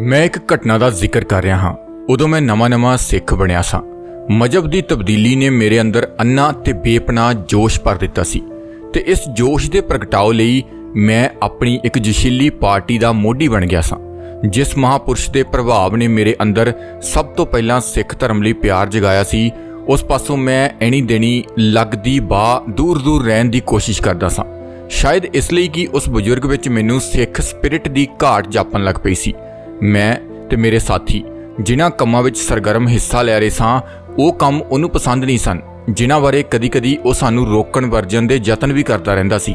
ਮੈਂ ਇੱਕ ਘਟਨਾ ਦਾ ਜ਼ਿਕਰ ਕਰ ਰਿਹਾ ਹਾਂ। ਉਦੋਂ ਮੈਂ ਨਵਾਂ-ਨਵਾਂ ਸਿੱਖ ਬਣਿਆ ਸਾਂ। ਮਜਬ ਦੀ ਤਬਦੀਲੀ ਨੇ ਮੇਰੇ ਅੰਦਰ ਅੰਨਾ ਤੇ ਬੇਪਨਾਹ ਜੋਸ਼ ਭਰ ਦਿੱਤਾ ਸੀ ਤੇ ਇਸ ਜੋਸ਼ ਦੇ ਪ੍ਰਗਟਾਓ ਲਈ ਮੈਂ ਆਪਣੀ ਇੱਕ ਜਸ਼ੀਲੀ ਪਾਰਟੀ ਦਾ ਮੋਢੀ ਬਣ ਗਿਆ ਸਾਂ, ਜਿਸ ਮਹਾਪੁਰਸ਼ ਦੇ ਪ੍ਰਭਾਵ ਨੇ ਮੇਰੇ ਅੰਦਰ ਸਭ ਤੋਂ ਪਹਿਲਾਂ ਸਿੱਖ ਧਰਮ ਲਈ ਪਿਆਰ ਜਗਾਇਆ ਸੀ, ਉਸ ਪਾਸੋਂ ਮੈਂ ਐਣੀ ਦੇਣੀ ਲੱਗਦੀ ਬਾ ਦੂਰ-ਦੂਰ ਰਹਿਣ ਦੀ ਕੋਸ਼ਿਸ਼ ਕਰਦਾ ਸਾਂ। ਸ਼ਾਇਦ ਇਸ ਲਈ ਕਿ ਉਸ ਬਜ਼ੁਰਗ ਵਿੱਚ ਮੈਨੂੰ ਸਿੱਖ ਸਪਿਰਿਟ ਦੀ ਘਾਟ ਜਾਪਣ ਲੱਗ ਪਈ ਸੀ। ਮੈਂ ਤੇ ਮੇਰੇ ਸਾਥੀ ਜਿਨ੍ਹਾਂ ਕੰਮਾਂ ਵਿੱਚ ਸਰਗਰਮ ਹਿੱਸਾ ਲੈ ਰਹੇ ਸਾਂ, ਉਹ ਕੰਮ ਉਹਨੂੰ ਪਸੰਦ ਨਹੀਂ ਸਨ, ਜਿਨ੍ਹਾਂ ਬਾਰੇ ਕਦੀ-ਕਦੀ ਉਹ ਸਾਨੂੰ ਰੋਕਣ ਵਰਜਨ ਦੇ ਯਤਨ ਵੀ ਕਰਦਾ ਰਹਿੰਦਾ ਸੀ।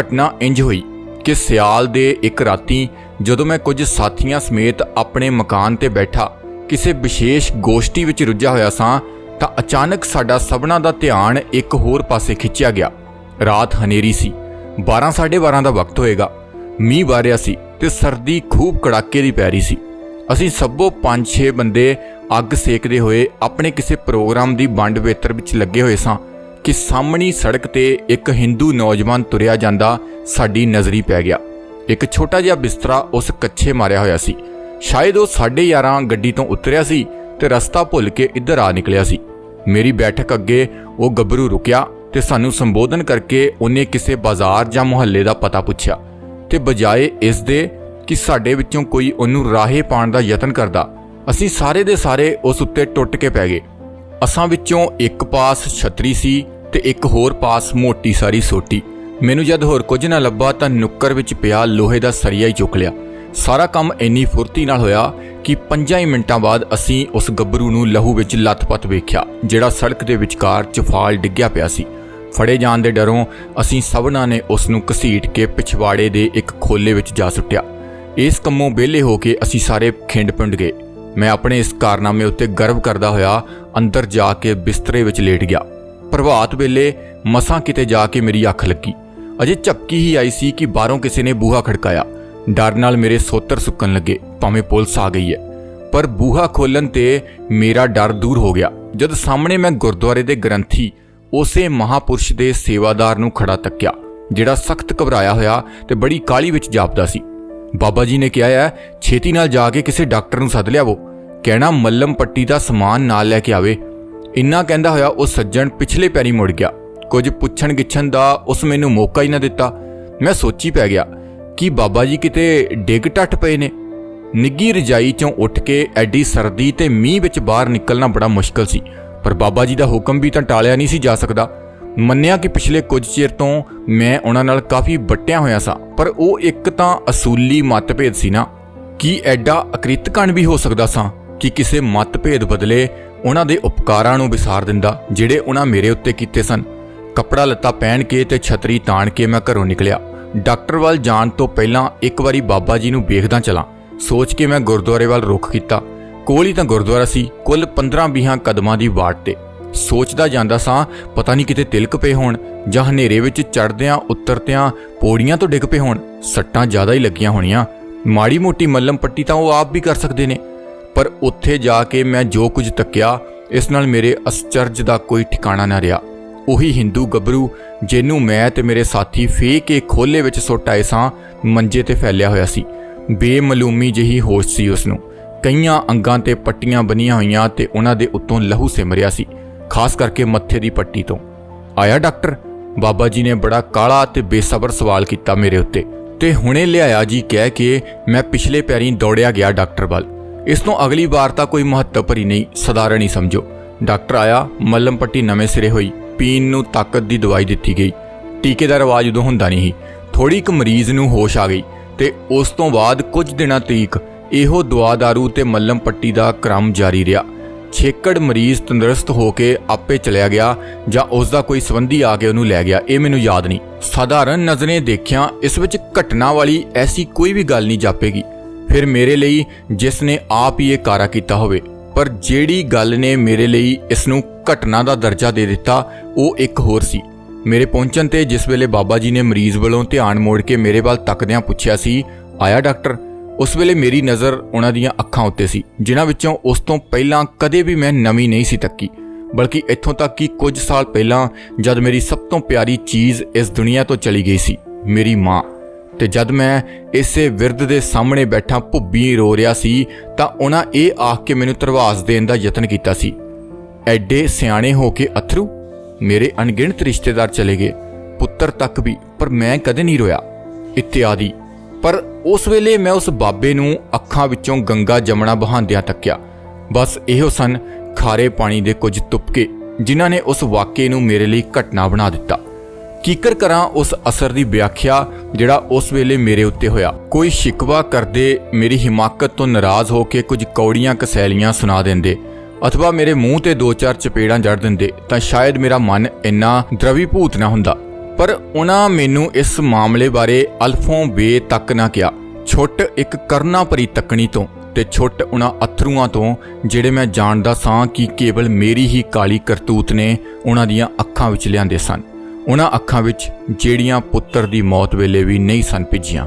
ਘਟਨਾ ਇੰਜ ਹੋਈ ਕਿ ਸਿਆਲ ਦੇ ਇੱਕ ਰਾਤੀ ਜਦੋਂ ਮੈਂ ਕੁਝ ਸਾਥੀਆਂ ਸਮੇਤ ਆਪਣੇ ਮਕਾਨ ਤੇ ਬੈਠਾ, ਕਿਸੇ ਵਿਸ਼ੇਸ਼ ਗੋਸ਼ਟੀ ਵਿੱਚ ਰੁੱਝਾ ਹੋਇਆ ਸਾਂ, ਤਾਂ ਅਚਾਨਕ ਸਾਡਾ ਸਭਨਾਂ ਦਾ ਧਿਆਨ ਇੱਕ ਹੋਰ ਪਾਸੇ ਖਿੱਚਿਆ ਗਿਆ। ਰਾਤ ਹਨੇਰੀ ਸੀ 12:30 ਦਾ ਵਕਤ ਹੋਏਗਾ, ਮੀਂਹ ਵਾਰਿਆ ਸੀ ਤੇ ਸਰਦੀ ਖੂਬ ਕੜਾਕੇ ਦੀ ਪੈ ਰਹੀ ਸੀ। ਅਸੀਂ ਸਭੋ 5-6 ਬੰਦੇ ਅੱਗ ਸੇਕਦੇ ਹੋਏ ਆਪਣੇ ਕਿਸੇ ਪ੍ਰੋਗਰਾਮ ਦੀ ਵੰਡ ਵੇਤਰ ਵਿੱਚ ਲੱਗੇ ਹੋਏ ਸਾਂ ਕਿ ਸਾਹਮਣੀ ਸੜਕ ਤੇ ਇੱਕ ਹਿੰਦੂ ਨੌਜਵਾਨ ਤੁਰਿਆ ਜਾਂਦਾ ਸਾਡੀ ਨਜ਼ਰੀ ਪੈ ਗਿਆ। ਇੱਕ ਛੋਟਾ ਜਿਹਾ ਬਿਸਤਰਾ ਉਸ ਕੱਛੇ ਮਾਰਿਆ ਹੋਇਆ ਸੀ। ਸ਼ਾਇਦ ਉਹ 11:30 ਗੱਡੀ ਤੋਂ ਉਤਰਿਆ ਸੀ ਤੇ ਰਸਤਾ ਭੁੱਲ ਕੇ ਇੱਧਰ ਆ ਨਿਕਲਿਆ ਸੀ। ਮੇਰੀ ਬੈਠਕ ਅੱਗੇ ਉਹ ਗੱਭਰੂ ਰੁਕਿਆ ਤੇ ਸਾਨੂੰ ਸੰਬੋਧਨ ਕਰਕੇ ਉਹਨੇ ਕਿਸੇ ਬਾਜ਼ਾਰ ਜਾਂ ਮੁਹੱਲੇ ਦਾ ਪਤਾ ਪੁੱਛਿਆ। ਤੇ ਬਜਾਏ ਇਸ ਦੇ ਕਿ ਸਾਡੇ ਵਿੱਚੋਂ ਕੋਈ ਉਹਨੂੰ ਰਾਹੇ ਪਾਉਣ ਦਾ ਯਤਨ ਕਰਦਾ, ਅਸੀਂ ਸਾਰੇ ਦੇ ਸਾਰੇ ਉਸ ਉੱਤੇ ਟੁੱਟ ਕੇ ਪੈ ਗਏ। ਅਸਾਂ ਵਿੱਚੋਂ ਇੱਕ ਪਾਸ ਛਤਰੀ ਸੀ ਤੇ ਇੱਕ ਹੋਰ ਪਾਸ ਮੋਟੀ ਸਾਰੀ ਸੋਟੀ। ਮੈਨੂੰ ਜਦ ਹੋਰ ਕੁਝ ਨਾ ਲੱਭਾ ਤਾਂ ਨੁੱਕਰ ਵਿੱਚ ਪਿਆ ਲੋਹੇ ਦਾ ਸਰੀਆ ਹੀ ਚੁੱਕ ਲਿਆ। ਸਾਰਾ ਕੰਮ ਇੰਨੀ ਫੁਰਤੀ ਨਾਲ ਹੋਇਆ ਕਿ ਪੰਜਾਂ ਹੀ ਮਿੰਟਾਂ ਬਾਅਦ ਅਸੀਂ ਉਸ ਗੱਭਰੂ ਨੂੰ ਲਹੂ ਵਿੱਚ ਲੱਥਪੱਥ ਵੇਖਿਆ, ਜਿਹੜਾ ਸੜਕ ਦੇ ਵਿਚਕਾਰ ਚਫਾਲ ਡਿੱਗਿਆ ਪਿਆ ਸੀ। ਫੜੇ ਜਾਣ ਦੇ ਡਰੋਂ ਅਸੀਂ ਸਭਨਾਂ ਨੇ ਉਸ ਨੂੰ ਘਸੀਟ ਕੇ ਪਿਛਵਾੜੇ ਦੇ ਇੱਕ ਖੋਲੇ ਵਿੱਚ ਜਾ ਸੁੱਟਿਆ। ਇਸ ਕੰਮੋਂ ਵਿਹਲੇ ਹੋ ਕੇ ਅਸੀਂ ਸਾਰੇ ਖਿੰਡ ਪਿੰਡ ਗਏ। ਮੈਂ ਆਪਣੇ ਇਸ ਕਾਰਨਾਮੇ ਉੱਤੇ ਗਰਵ ਕਰਦਾ ਹੋਇਆ ਅੰਦਰ ਜਾ ਕੇ ਬਿਸਤਰੇ ਵਿੱਚ ਲੇਟ ਗਿਆ। ਪ੍ਰਭਾਤ ਵੇਲੇ ਮਸਾਂ ਕਿਤੇ ਜਾ ਕੇ ਮੇਰੀ ਅੱਖ ਲੱਗੀ। ਅਜੇ ਝਪਕੀ ਹੀ ਆਈ ਸੀ ਕਿ ਬਾਹਰੋਂ ਕਿਸੇ ਨੇ ਬੂਹਾ ਖੜਕਾਇਆ। ਡਰ ਨਾਲ ਮੇਰੇ ਸੋਤਰ ਸੁੱਕਣ ਲੱਗੇ, ਭਾਵੇਂ ਪੁਲਿਸ ਆ ਗਈ ਹੈ। ਪਰ ਬੂਹਾ ਖੋਲਣ ਤੇ ਮੇਰਾ ਡਰ ਦੂਰ ਹੋ ਗਿਆ। ਜਦ ਸਾਹਮਣੇ ਮੈਂ ਗੁਰਦੁਆਰੇ ਦੇ ਗ੍ਰੰਥੀ ਉਸੇ ਮਹਾਪੁਰਸ਼ ਦੇ ਸੇਵਾਦਾਰ ਨੂੰ ਖੜਾ ਤੱਕਿਆ, ਜਿਹੜਾ ਸਖਤ ਘਬਰਾਇਆ ਹੋਇਆ ਤੇ ਬੜੀ ਕਾਲੀ ਵਿੱਚ ਜਾਪਦਾ ਸੀ। ਬਾਬਾ ਜੀ ਨੇ ਕਿਹਾ ਹੈ, ਛੇਤੀ ਨਾਲ ਜਾ ਕੇ ਕਿਸੇ ਡਾਕਟਰ ਨੂੰ ਸੱਦ ਲਿਆਵੋ। ਕਹਿਣਾ ਮੱਲਮ ਪੱਟੀ ਦਾ ਸਮਾਨ ਨਾਲ ਲੈ ਕੇ ਆਵੇ। ਇੰਨਾ ਕਹਿੰਦਾ ਹੋਇਆ ਉਹ ਸੱਜਣ ਪਿਛਲੇ ਪੈਰੀ ਮੁੜ ਗਿਆ। ਕੁਝ ਪੁੱਛਣ ਗਿੱਛਣ ਦਾ ਉਸ ਮੈਨੂੰ ਮੌਕਾ ਹੀ ਨਾ ਦਿੱਤਾ। ਮੈਂ ਸੋਚੀ ਪੈ ਗਿਆ, ਕਿ ਬਾਬਾ ਜੀ ਕਿਤੇ ਡਿੱਗ ਟੱਟ ਪਏ ਨੇ? ਨਿੱਗੀ ਰਜਾਈ ਚੋਂ ਉੱਠ ਕੇ ਐਡੀ ਸਰਦੀ ਤੇ ਮੀਂਹ ਵਿੱਚ ਬਾਹਰ ਨਿਕਲਣਾ ਬੜਾ ਮੁਸ਼ਕਲ ਸੀ। ਪਰ ਬਾਬਾ ਜੀ ਦਾ ਹੁਕਮ ਵੀ ਤਾਂ ਟਾਲਿਆ ਨਹੀਂ ਸੀ ਜਾ ਸਕਦਾ। ਮੰਨਿਆ ਕਿ ਪਿਛਲੇ ਕੁਝ ਚਿਰ ਤੋਂ ਮੈਂ ਉਹਨਾਂ ਨਾਲ ਕਾਫੀ ਵੱਟਿਆ ਹੋਇਆ ਸਾਂ, ਪਰ ਉਹ ਇੱਕ ਤਾਂ ਅਸੂਲੀ ਮਤਭੇਦ ਸੀ ਨਾ। ਕੀ ਐਡਾ ਅਕ੍ਰਿਤਕਣ ਵੀ ਹੋ ਸਕਦਾ ਸਾਂ ਕਿ ਕਿਸੇ ਮਤਭੇਦ ਬਦਲੇ ਉਹਨਾਂ ਦੇ ਉਪਕਾਰਾਂ ਨੂੰ ਵਿਸਾਰ ਦਿੰਦਾ, ਜਿਹੜੇ ਉਹਨਾਂ ਮੇਰੇ ਉੱਤੇ ਕੀਤੇ ਸਨ। ਕੱਪੜਾ ਲੱਤਾ ਪਹਿਨ ਕੇ ਤੇ ਛਤਰੀ ਤਾਣ ਕੇ ਮੈਂ ਘਰੋਂ ਨਿਕਲਿਆ। ਡਾਕਟਰ ਵੱਲ ਜਾਣ ਤੋਂ ਪਹਿਲਾਂ ਇੱਕ ਵਾਰੀ ਬਾਬਾ ਜੀ ਨੂੰ ਵੇਖਦਾ ਚਲਾਂ। ਸੋਚ ਕੇ ਮੈਂ ਗੁਰਦੁਆਰੇ ਵੱਲ ਰੁਖ ਕੀਤਾ। ਕੋਲ ਹੀ ਤਾਂ ਗੁਰਦੁਆਰਾ ਸੀ, ਕੁੱਲ 15-20 ਕਦਮਾਂ ਦੀ ਵਾਟ ਤੇ। ਸੋਚਦਾ ਜਾਂਦਾ ਸਾਂ, ਪਤਾ ਨਹੀਂ ਕਿਤੇ ਤਿਲਕ ਪਏ ਹੋਣ, ਜਾਂ ਹਨੇਰੇ ਵਿੱਚ ਚੜਦਿਆਂ ਉਤਰਦਿਆਂ ਪੌੜੀਆਂ ਤੋਂ ਡਿੱਗ ਪਏ ਹੋਣ, ਸੱਟਾਂ ਜ਼ਿਆਦਾ ਹੀ ਲੱਗੀਆਂ ਹੋਣੀਆਂ। ਮਾੜੀ ਮੋਟੀ ਮੱਲਮ ਪੱਟੀ ਤਾਂ ਉਹ ਆਪ ਵੀ ਕਰ ਸਕਦੇ ਨੇ। ਪਰ ਉੱਥੇ ਜਾ ਕੇ ਮੈਂ ਜੋ ਕੁਝ ਤੱਕਿਆ, ਇਸ ਨਾਲ ਮੇਰੇ ਅਸਚਰਜ ਦਾ ਕੋਈ ਠਿਕਾਣਾ ਨਾ ਰਿਹਾ। ਉਹੀ ਹਿੰਦੂ ਗੱਭਰੂ, ਜਿਹਨੂੰ ਮੈਂ ਤੇ ਮੇਰੇ ਸਾਥੀ ਫੇ ਕੇ ਖੋਲੇ ਵਿੱਚ ਸੁੱਟ ਆਏ ਸਾਂ, ਮੰਜੇ ਤੇ ਫੈਲਿਆ ਹੋਇਆ ਸੀ। ਬੇਮਲੂਮੀ ਜਿਹੀ ਹੋਸ਼ ਸੀ ਉਸ ਨੂੰ ਕਈਆਂ ਅੰਗਾਂ ਤੇ ਪੱਟੀਆਂ ਬੰਨੀਆਂ ਹੋਈਆਂ ਤੇ ਉਹਨਾਂ ਦੇ ਉੱਤੋਂ ਲਹੂ ਸਿਮਰਿਆ ਸੀ, ਖਾਸ ਕਰਕੇ ਮੱਥੇ ਦੀ ਪੱਟੀ ਤੋਂ। ਆਇਆ ਡਾਕਟਰ? ਬਾਬਾ ਜੀ ਨੇ ਬੜਾ ਕਾਲਾ ਤੇ ਬੇਸਬਰ ਸਵਾਲ ਕੀਤਾ ਮੇਰੇ ਉੱਤੇ ਤੇ ਹੁਣੇ ਲਿਆਇਆ ਜੀ ਕਹਿ ਕੇ ਮੈਂ ਪਿਛਲੇ ਪੈਰੀਂ ਦੌੜਿਆ ਗਿਆ ਡਾਕਟਰ ਵੱਲ। ਇਸ ਤੋਂ ਅਗਲੀ ਵਾਰ ਤਾਂ ਕੋਈ ਮਹੱਤਵ ਭਰੀ ਨਹੀਂ, ਸਧਾਰਨ ਹੀ ਸਮਝੋ। ਡਾਕਟਰ ਆਇਆ, ਮੱਲਮ ਪੱਟੀ ਨਵੇਂ ਸਿਰੇ ਹੋਈ, ਪੀਣ ਨੂੰ ਤਾਕਤ ਦੀ ਦਵਾਈ ਦਿੱਤੀ ਗਈ। ਟੀਕੇ ਦਾ ਰਿਵਾਜ਼ ਉਦੋਂ ਹੁੰਦਾ ਨਹੀਂ ਸੀ। ਥੋੜੀ ਇੱਕ ਮਰੀਜ਼ ਨੂੰ ਹੋਸ਼ ਆ ਗਈ ਤੇ ਉਸ ਤੋਂ ਬਾਅਦ ਕੁਝ ਦਿਨਾਂ ਤੀਕ ਇਹੋ ਦਵਾ ਦਾਰੂ ਤੇ ਮੱਲਮ ਪੱਟੀ ਦਾ ਕ੍ਰਮ ਜਾਰੀ ਰਿਹਾ। ਛੇਕੜ ਮਰੀਜ਼ ਤੰਦਰੁਸਤ ਹੋ ਕੇ ਆਪੇ ਚਲਿਆ ਗਿਆ ਜਾਂ ਉਸ ਦਾ ਕੋਈ ਸੰਬੰਧੀ ਆ ਕੇ ਉਹਨੂੰ ਲੈ ਗਿਆ, ਇਹ ਮੈਨੂੰ ਯਾਦ ਨਹੀਂ। ਸਾਧਾਰਨ ਨਜ਼ਰੇ ਦੇਖਿਆ ਇਸ ਵਿੱਚ ਘਟਨਾ ਵਾਲੀ ਐਸੀ ਕੋਈ ਵੀ ਗੱਲ ਨਹੀਂ ਜਾਪੇਗੀ। ਫਿਰ ਮੇਰੇ ਲਈ ਜਿਸ ਨੇ ਆਪ ਹੀ ਇਹ ਕਾਰਾ ਕੀਤਾ ਹੋਵੇ। ਪਰ ਜਿਹੜੀ ਗੱਲ ਨੇ ਮੇਰੇ ਲਈ ਇਸ ਨੂੰ ਘਟਨਾ ਦਾ ਦਰਜਾ ਦੇ ਦਿੱਤਾ, ਉਹ ਇੱਕ ਹੋਰ ਸੀ। ਮੇਰੇ ਪਹੁੰਚਣ ਤੇ ਜਿਸ ਵੇਲੇ ਬਾਬਾ ਜੀ ਨੇ ਮਰੀਜ਼ ਵੱਲੋਂ ਧਿਆਨ ਮੋੜ ਕੇ ਮੇਰੇ ਵੱਲ ਤੱਕਦਿਆਂ ਪੁੱਛਿਆ ਸੀ, ਆਇਆ ਡਾਕਟਰ? ਉਸ ਵੇਲੇ ਮੇਰੀ ਨਜ਼ਰ ਉਹਨਾਂ ਦੀਆਂ ਅੱਖਾਂ ਉੱਤੇ ਸੀ, ਜਿਨ੍ਹਾਂ ਵਿੱਚੋਂ ਉਸ ਤੋਂ ਪਹਿਲਾਂ ਕਦੇ ਵੀ ਮੈਂ ਨਵੀਂ ਨਹੀਂ ਸੀ ਤੱਕੀ, ਬਲਕਿ ਇੱਥੋਂ ਤੱਕ ਕਿ ਕੁਝ ਸਾਲ ਪਹਿਲਾਂ ਜਦ ਮੇਰੀ ਸਭ ਤੋਂ ਪਿਆਰੀ ਚੀਜ਼ ਇਸ ਦੁਨੀਆ ਤੋਂ ਚਲੀ ਗਈ ਸੀ, ਮੇਰੀ ਮਾਂ। ਤੇ ਜਦ ਮੈਂ ਇਸੇ ਵਿਰਧ ਦੇ ਸਾਹਮਣੇ ਬੈਠਾ ਭੁੱਬੀ ਰੋ ਰਿਹਾ ਸੀ, ਤਾਂ ਉਹਨਾਂ ਇਹ ਆਖ ਕੇ ਮੈਨੂੰ ਧਰਵਾਸ ਦੇਣ ਦਾ ਯਤਨ ਕੀਤਾ ਸੀ। ਐਡੇ ਸਿਆਣੇ ਹੋ ਕੇ ਅਥਰੂ, ਮੇਰੇ ਅਣਗਿਣਤ ਰਿਸ਼ਤੇਦਾਰ ਚਲੇ ਗਏ, ਪੁੱਤਰ ਤੱਕ ਵੀ, ਪਰ ਮੈਂ ਕਦੇ ਨਹੀਂ ਰੋਇਆ। ਇਤਿਆਦਿ ਪਰ ਉਸ ਵੇਲੇ ਮੈਂ ਉਸ ਬਾਬੇ ਨੂੰ ਅੱਖਾਂ ਵਿੱਚੋਂ ਗੰਗਾ ਜਮਣਾ ਬਹਾਂਦਿਆਂ ਤੱਕਿਆ ਬਸ ਇਹੋ ਸਨ ਖਾਰੇ ਪਾਣੀ ਦੇ ਕੁਝ ਤੁਪਕੇ, ਜਿਨ੍ਹਾਂ ਨੇ ਉਸ ਵਾਕਿਏ ਨੂੰ ਮੇਰੇ ਲਈ ਘਟਨਾ ਬਣਾ ਦਿੱਤਾ। ਕੀਕਰ ਕਰਾਂ ਉਸ ਅਸਰ ਦੀ ਵਿਆਖਿਆ ਜਿਹੜਾ ਉਸ ਵੇਲੇ ਮੇਰੇ ਉੱਤੇ ਹੋਇਆ। ਕੋਈ ਸ਼ਿਕਵਾ ਕਰਦੇ ਮੇਰੀ ਹਿਮਾਕਤ ਤੋਂ ਨਾਰਾਜ਼ ਹੋ ਕੇ ਕੁਝ ਕੌੜੀਆਂ ਕਸੈਲੀਆਂ ਸੁਣਾ ਦਿੰਦੇ, ਅਥਵਾ ਮੇਰੇ ਮੂੰਹ ਤੇ ਦੋ ਚਾਰ ਚਪੇੜਾਂ ਜੜ ਦਿੰਦੇ, ਤਾਂ ਸ਼ਾਇਦ ਮੇਰਾ ਮਨ ਇੰਨਾ ਦਰਵੀਭੂਤ ਨਾ ਹੁੰਦਾ। ਪਰ ਉਹਨਾਂ ਮੈਨੂੰ ਇਸ ਮਾਮਲੇ ਬਾਰੇ ਅਲਫੋਂ ਬੇ ਤੱਕ ਨਾ ਕਿਹਾ। ਛੁੱਟ ਇੱਕ ਕਰਨਾ ਭਰੀ ਤੱਕਣੀ ਤੋਂ ਤੇ ਛੁੱਟ ਉਹਨਾਂ ਅਥਰੂਆਂ ਤੋਂ, ਜਿਹੜੇ ਮੈਂ ਜਾਣਦਾ ਸਾਂ ਕਿ ਕੇਵਲ ਮੇਰੀ ਹੀ ਕਾਲੀ ਕਰਤੂਤ ਨੇ ਉਹਨਾਂ ਦੀਆਂ ਅੱਖਾਂ ਵਿੱਚ ਲਿਆਂਦੇ ਸਨ। ਉਹਨਾਂ ਅੱਖਾਂ ਵਿੱਚ ਜਿਹੜੀਆਂ ਪੁੱਤਰ ਦੀ ਮੌਤ ਵੇਲੇ ਵੀ ਨਹੀਂ ਸਨ ਭਿੱਜੀਆਂ।